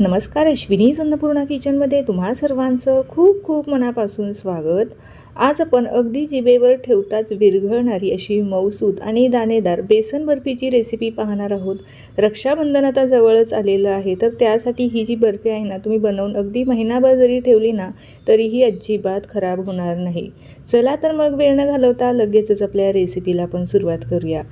नमस्कार अश्विनी अन्नपूर्णा किचनमध्ये तुम्हा सर्वांचं खूप खूप मनापासून स्वागत. आज आपण अगदी जिबेवर ठेवताच विरघळणारी अशी मऊसूत आणि दाणेदार बेसन बर्फीची रेसिपी पाहणार आहोत. रक्षाबंधन आता जवळच आलेलं आहे तर त्यासाठी ही जी बर्फी आहे ना तुम्ही बनवून अगदी महिनाभर जरी ठेवली ना तरीही अजिबात खराब होणार नाही. चला तर मग वेळ न घालवता लगेचच आपल्या रेसिपीला आपण सुरुवात करूया.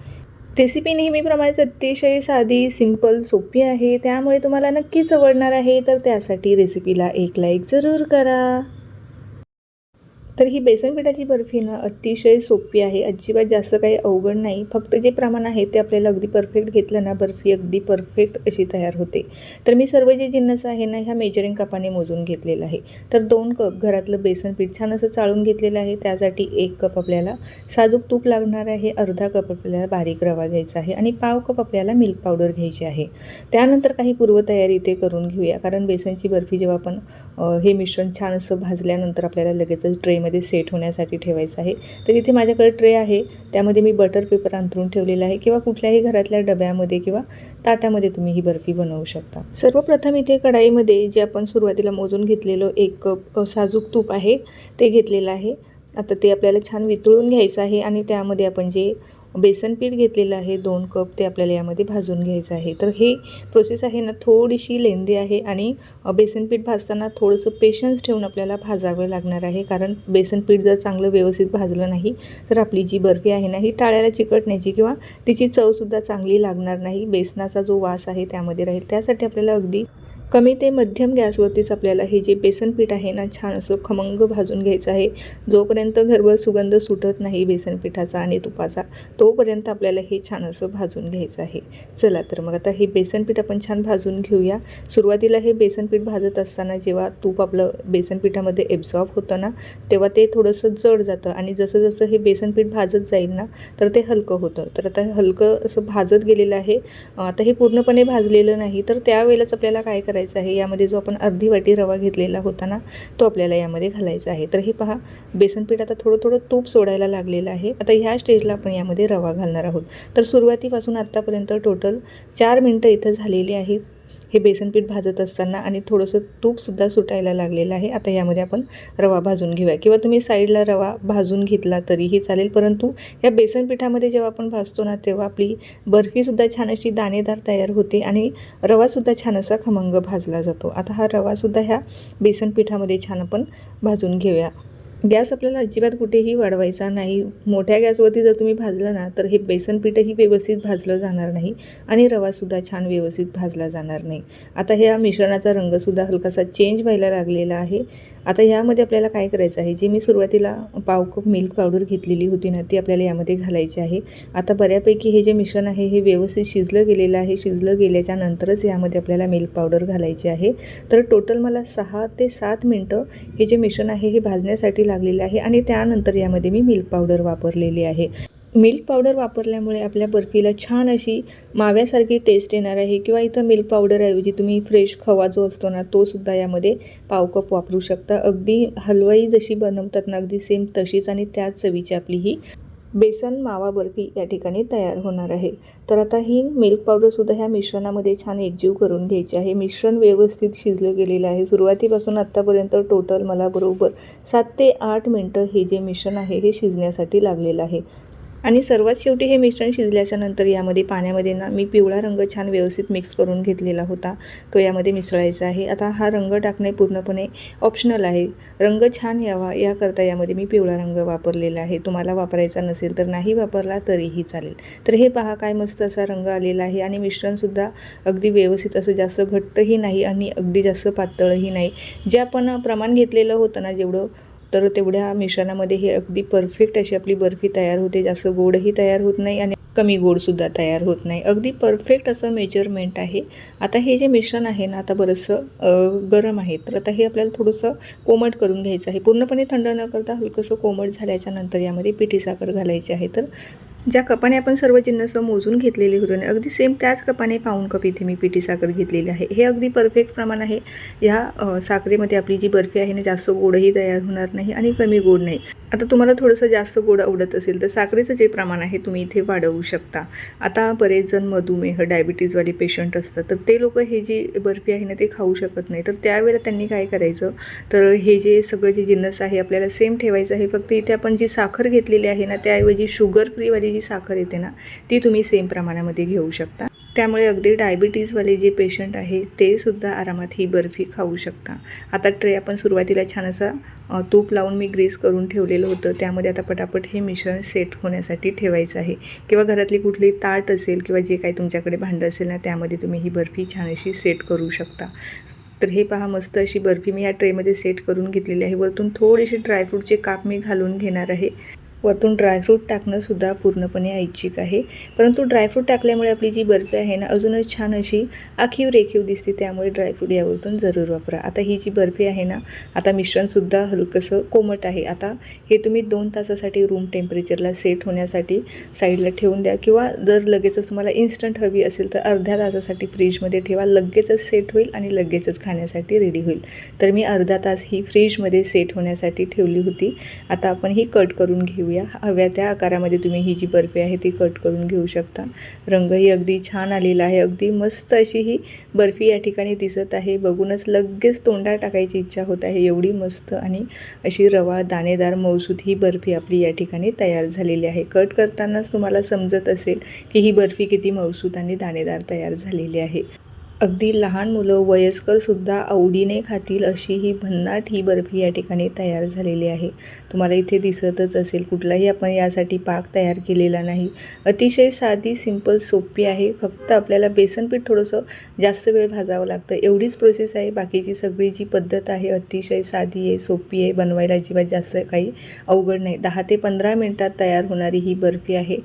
रेसिपी नेहमीप्रमाणेच अतिशय साधी सिंपल सोपी आहे. त्यामुळे तुम्हाला नक्कीच आवडणार आहे. तर त्यासाठी रेसिपीला एक लाईक जरूर करा. तर ही बेसन पिठाची बर्फी ना अतिशय सोपी आहे. अजिबात जास्त काही अवघड नाही. फक्त जे प्रमाण आहे ते आपल्याला अगदी परफेक्ट घेतलं ना बर्फी अगदी परफेक्ट अशी तयार होते. तर मी सर्व जे जिन्नस आहे ना ह्या मेजरिंग कपाने मोजून घेतलेलं आहे. तर दोन कप घरातलं बेसनपीठ छान असं चाळून घेतलेलं आहे. त्यासाठी एक कप आपल्याला साजूक तूप लागणार आहे. अर्धा कप आपल्याला बारीक रवा घ्यायचा आहे आणि पाव कप आपल्याला मिल्क पावडर घ्यायची आहे. त्यानंतर काही पूर्वतयारी ते करून घेऊया. कारण बेसनची बर्फी जेव्हा आपण हे मिश्रण छान असं भाजल्यानंतर आपल्याला लगेचच ट्रेमध्ये सेट होण्यासाठी ठेवायचं आहे. तर इथे माझ्याकडे ट्रे आहे. त्यामध्ये मी बटर पेपर अंथरून ठेवलेला आहे किंवा कुठल्याही घरातल्या डब्यामध्ये किंवा ताटामध्ये तुम्ही ही बर्फी बनवू शकता. सर्वप्रथम इथे कढाईमध्ये जे आपण सुरुवातीला मोजून घेतलेलं एक कप साजूक तूप आहे ते घेतलेलं आहे. आता ते आपल्याला छान वितळून घ्यायचं आहे आणि त्यामध्ये आपण जे बेसन पीठ घेतलेलं आहे दोन कप ते आपल्याला यामध्ये भाजून घ्यायचं आहे. तर हे प्रोसेस आहे ना थोडीशी लेंदी आहे आणि बेसन पीठ भाजताना थोडंसं पेशन्स ठेवून आपल्याला भाजावं लागणार आहे. कारण बेसन पीठ जर चांगलं व्यवस्थित भाजलं नाही तर आपली जी बर्फी आहे ना ही टाळ्याला चिकटण्याची किंवा तिची चवसुद्धा चांगली लागणार नाही. बेसनाचा जो वास आहे त्यामध्ये राहील. त्यासाठी आपल्याला अगदी कमी ते मध्यम गॅसवरतीच आपल्याला हे जे बेसन पीठ आहे ना छान असं खमंग भाजून घ्यायचं आहे. जोपर्यंत घरभर सुगंध सुटत नाही बेसन पिठाचा आणि तुपाचा तोपर्यंत आपल्याला हे छान असं भाजून घ्यायचं आहे. चला तर मग आता हे बेसन पीठ आपण छान भाजून घेऊया. सुरुवातीला हे बेसन पीठ भाजत असताना जेव्हा तूप आपलं बेसन पिठामध्ये एब्झॉर्ब होतं ना तेव्हा ते थोडंसं जड जातं आणि जसं जसं हे बेसन पीठ भाजत जाईल ना तर ते हलकं होतं. तर आता हलकं असं भाजत गेलेलं आहे. आता हे पूर्णपणे भाजलेलं नाही तर त्यावेळेलाच आपल्याला काय करायचं? आहे. यामध्ये जो आपण अर्धी वाटी रवा घेतलेला होता ना तो आपल्याला यामध्ये घालायचा आहे. तर हे पहा बेसनपीठ आता थोडं थोडं तूप सोडायला लागलेलं आहे. आता ह्या स्टेजला आपण यामध्ये रवा घालणार आहोत. तर सुरुवातीपासून आत्तापर्यंत टोटल चार मिनटं इथं झालेली आहेत हे बेसन पीठ भाजत असताना आणि थोडंसं तूपसुद्धा सुटायला लागलेलं आहे. आता यामध्ये आपण रवा भाजून घेऊया. किंवा तुम्ही साईडला रवा भाजून घेतला तरीही चालेल. परंतु या बेसन पिठामध्ये जेव्हा आपण भाजतो ना तेव्हा आपली बर्फीसुद्धा छान अशी दाणेदार तयार होते आणि रवासुद्धा छान असा खमंग भाजला जातो. आता हा रवासुद्धा ह्या बेसन पिठामध्ये छान आपण भाजून घेऊया. गॅस आपल्याला अजिबात कुठेही वाढवायचा नाही. मोठ्या गॅसवरती जर तुम्ही भाजलं ना तर हे बेसन पीठही व्यवस्थित भाजलं जाणार नाही आणि रवासुद्धा छान व्यवस्थित भाजला जाणार नाही. आता ह्या मिश्रणाचा रंगसुद्धा हलकासा चेंज व्हायला लागलेला आहे. आता यामध्ये आपल्याला काय करायचं आहे? जी मी सुरुवातीला पाव कप मिल्क पावडर घेतलेली होती ना ती आपल्याला यामध्ये घालायची आहे. आता बऱ्यापैकी हे जे मिश्रण आहे हे व्यवस्थित शिजलं गेलेलं आहे. शिजलं गेल्याच्या नंतरच यामध्ये आपल्याला मिल्क पावडर घालायची आहे. तर टोटल मला सहा ते सात मिनटं हे जे मिश्रण आहे हे भाजण्यासाठी लागलेले आहे आणि त्यानंतर यामध्ये मी मिल्क पावडर वापरलेली आहे. मिल्क पावडर वापरल्यामुळे आपल्या बर्फीला छान अशी माव्यासारखी टेस्ट येणार आहे. किंवा इथं मिल्क पावडरऐवजी तुम्ही फ्रेश खवा जो असतो ना तो सुद्धा यामध्ये पाव कप वापरू शकता. अगदी हलवाई जशी बनवतात ना अगदी सेम तशीच आणि त्याच चवीची आपली ही बेसन मावा बर्फी या ठिकाणी तयार होणार आहे. तर आता ही मिल्क पावडरसुद्धा ह्या मिश्रणामध्ये छान एकजीव करून घ्यायची आहे. मिश्रण व्यवस्थित शिजलं गेलेलं आहे. सुरुवातीपासून आत्तापर्यंत टोटल मला बरोबर सात ते आठ मिनटं हे जे मिश्रण आहे हे शिजण्यासाठी लागलेलं आहे. आणि सर्वात शेवटी हे मिश्रण शिजल्याच्या नंतर यामध्ये पाण्यामध्ये ना मी पिवळा रंग छान व्यवस्थित मिक्स करून घेतलेला होता. तो यामध्ये मिसळायचा आहे. आता हा रंग टाकणे पूर्णपणे ऑप्शनल आहे. रंग छान यावा याकरता यामध्ये मी पिवळा रंग वापरलेला आहे. तुम्हाला वापरायचा नसेल तर नाही वापरला तरीही चालेल. तर हे पहा काय मस्त असा रंग आलेला आहे आणि मिश्रणसुद्धा अगदी व्यवस्थित असं जास्त घट्टही नाही आणि अगदी जास्त पातळही नाही. जे आपण प्रमाण घेतलेलं होतं ना जेवढं तर तेवढ्या मिश्रणामध्ये हे अगदी परफेक्ट अशी आपली बर्फी तयार होते. जास्त गोडही तयार होत नाही आणि कमी गोडसुद्धा तयार होत नाही. अगदी परफेक्ट असं मेजरमेंट आहे. आता हे जे मिश्रण आहे ना आता बरंचसं गरम आहे. तर आता हे आपल्याला थोडंसं कोमट करून घ्यायचं आहे. पूर्णपणे थंड न करता हलकंसं कोमट झाल्याच्यानंतर यामध्ये पिठी साखर घालायची आहे. तर ज्या कपाने आपण सर्व जिन्नस मोजून घेतलेले होतो आणि अगदी सेम त्याच कपाने पाहून कप इथे मी पिठी साखर घेतलेली आहे. हे अगदी परफेक्ट प्रमाण आहे. ह्या साखरेमध्ये आपली जी बर्फी आहे ना जास्त गोडही तयार होणार नाही आणि कमी गोड नाही. आता तुम्हाला थोडंसं जास्त गोड आवडत असेल तर साखरेचं जे प्रमाण आहे तुम्ही इथे वाढवू शकता. आता बरेच जण मधुमेह डायबिटीजवाले पेशंट असतात. तर ते लोक हे जी बर्फी आहे ना ते खाऊ शकत नाही. तर त्यावेळेला त्यांनी काय करायचं? तर हे जे सगळं जे जिन्नस आहे आपल्याला सेम ठेवायचं आहे. फक्त इथे आपण जी साखर घेतलेली आहे ना त्याऐवजी शुगर फ्रीवाली जी साखर येते ना ती तुम्ही सेम प्रमाणामध्ये घेऊ शकता. त्यामुळे अगदी डायबिटीजवाले जे पेशंट आहे ते सुद्धा आरामात ही बर्फी खाऊ शकता. आता ट्रे आपण सुरुवातीला छान असा तूप लावून मी ग्रीस करून ठेवलेलं होतं. त्यामध्ये आता पटापट हे मिश्रण सेट होण्यासाठी ठेवायचं आहे. किंवा घरातली कुठली ताट असेल किंवा जे काही तुमच्याकडे भांडं असेल ना त्यामध्ये तुम्ही ही बर्फी छान अशी सेट करू शकता. तर हे पहा मस्त अशी बर्फी मी या ट्रेमध्ये सेट करून घेतलेली आहे. वरतून थोडेसे ड्रायफ्रूटचे काप मी घालून घेणार आहे. वरतून ड्रायफ्रूट टाकणंसुद्धा पूर्णपणे ऐच्छिक आहे. परंतु ड्रायफ्रूट टाकल्यामुळे आपली जी बर्फी आहे ना अजूनच छान अशी आखीव रेखीव दिसते. त्यामुळे ड्रायफ्रूट यावरतून जरूर वापरा. आता ही जी बर्फी आहे ना आता मिश्रणसुद्धा हलकंसं कोमट आहे. आता हे तुम्ही दोन तासासाठी रूम टेम्परेचरला सेट होण्यासाठी साईडला ठेवून द्या किंवा जर लगेचच तुम्हाला इन्स्टंट हवी असेल तर अर्ध्या तासासाठी फ्रीजमध्ये ठेवा. लगेचच सेट होईल आणि लगेचच खाण्यासाठी रेडी होईल. तर मी अर्धा तास ही फ्रीजमध्ये सेट होण्यासाठी ठेवली होती. आता आपण ही कट करून घेऊ घेऊया हव्या त्या आकारामध्ये तुम्ही ही जी बर्फी आहे ती कट करून घेऊ शकता. रंगही अगदी छान आलेला आहे. अगदी मस्त अशी ही बर्फी या ठिकाणी दिसत आहे. बघूनच लगेच तोंडात टाकायची इच्छा होत आहे. एवढी मस्त आणि अशी रवा दाणेदार मौसूद ही बर्फी आपली या ठिकाणी तयार झालेली आहे. कट करतानाच तुम्हाला समजत असेल की ही बर्फी किती मौसूद आणि दाणेदार तयार झालेली आहे. अगदी लहान मुलं वयस्करसुद्धा आवडीने खातील अशी ही भन्नाट ही बर्फी या ठिकाणी तयार झालेली आहे. तुम्हाला इथे दिसतच असेल कुठलाही आपण यासाठी पाक तयार केलेला नाही. अतिशय साधी सिंपल सोपी आहे. फक्त आपल्याला बेसन पीठ थोडंसं जास्त वेळ भाजावं लागतं. एवढीच प्रोसेस आहे. बाकीची सगळी जी पद्धत आहे अतिशय साधी आहे सोपी आहे बनवायला अजिबात जास्त काही अवघड नाही. दहा ते पंधरा मिनटात तयार होणारी ही बर्फी आहे.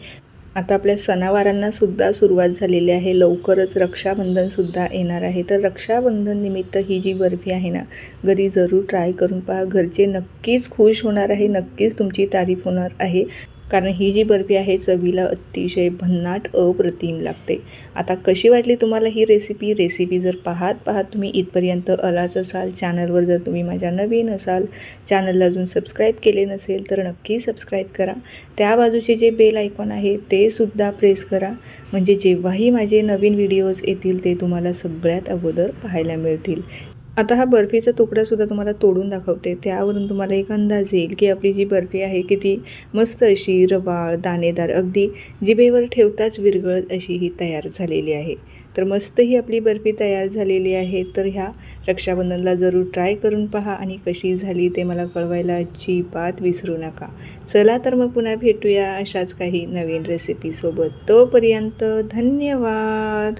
आता आपल्या सणावारांना सुद्धा सुरुवात झालेली आहे. लवकरच रक्षाबंधनसुद्धा येणार आहे. तर रक्षाबंधन निमित्त ही जी बर्फी आहे ना घरी जरूर ट्राय करून पहा. घरचे नक्कीच खुश होणार आहे. नक्कीच तुमची तारीफ होणार आहे. कारण ही जी बर्फी आहे चवीला अतिशय भन्नाट अप्रतिम लागते. आता कशी वाटली तुम्हाला ही रेसिपी रेसिपी जर पाहत पाहत तुम्ही इथपर्यंत आलाच असाल चॅनलवर जर तुम्ही माझ्या नवीन असाल चॅनलला अजून सबस्क्राईब केले नसेल तर नक्की सबस्क्राईब करा. त्या बाजूचे जे बेल आयकॉन आहे ते सुद्धा प्रेस करा. म्हणजे जेव्हाही माझे नवीन व्हिडिओज येतील ते तुम्हाला सगळ्यात अगोदर पाहायला मिळतील. आता हा बर्फीचा तुकडासुद्धा तुम्हाला तोडून दाखवते. त्यावरून तुम्हाला एक अंदाज येईल की आपली जी बर्फी आहे किती मस्त अशी रवाळ दाणेदार अगदी जिभेवर ठेवताच विरघळत अशी ही तयार झालेली आहे. तर मस्त ही आपली बर्फी तयार झालेली आहे. तर ह्या रक्षाबंधनला जरूर ट्राय करून पहा आणि कशी झाली ते मला कळवायला अजिबात विसरू नका. चला तर मग पुन्हा भेटूया अशाच काही नवीन रेसिपीसोबत तोपर्यंत धन्यवाद!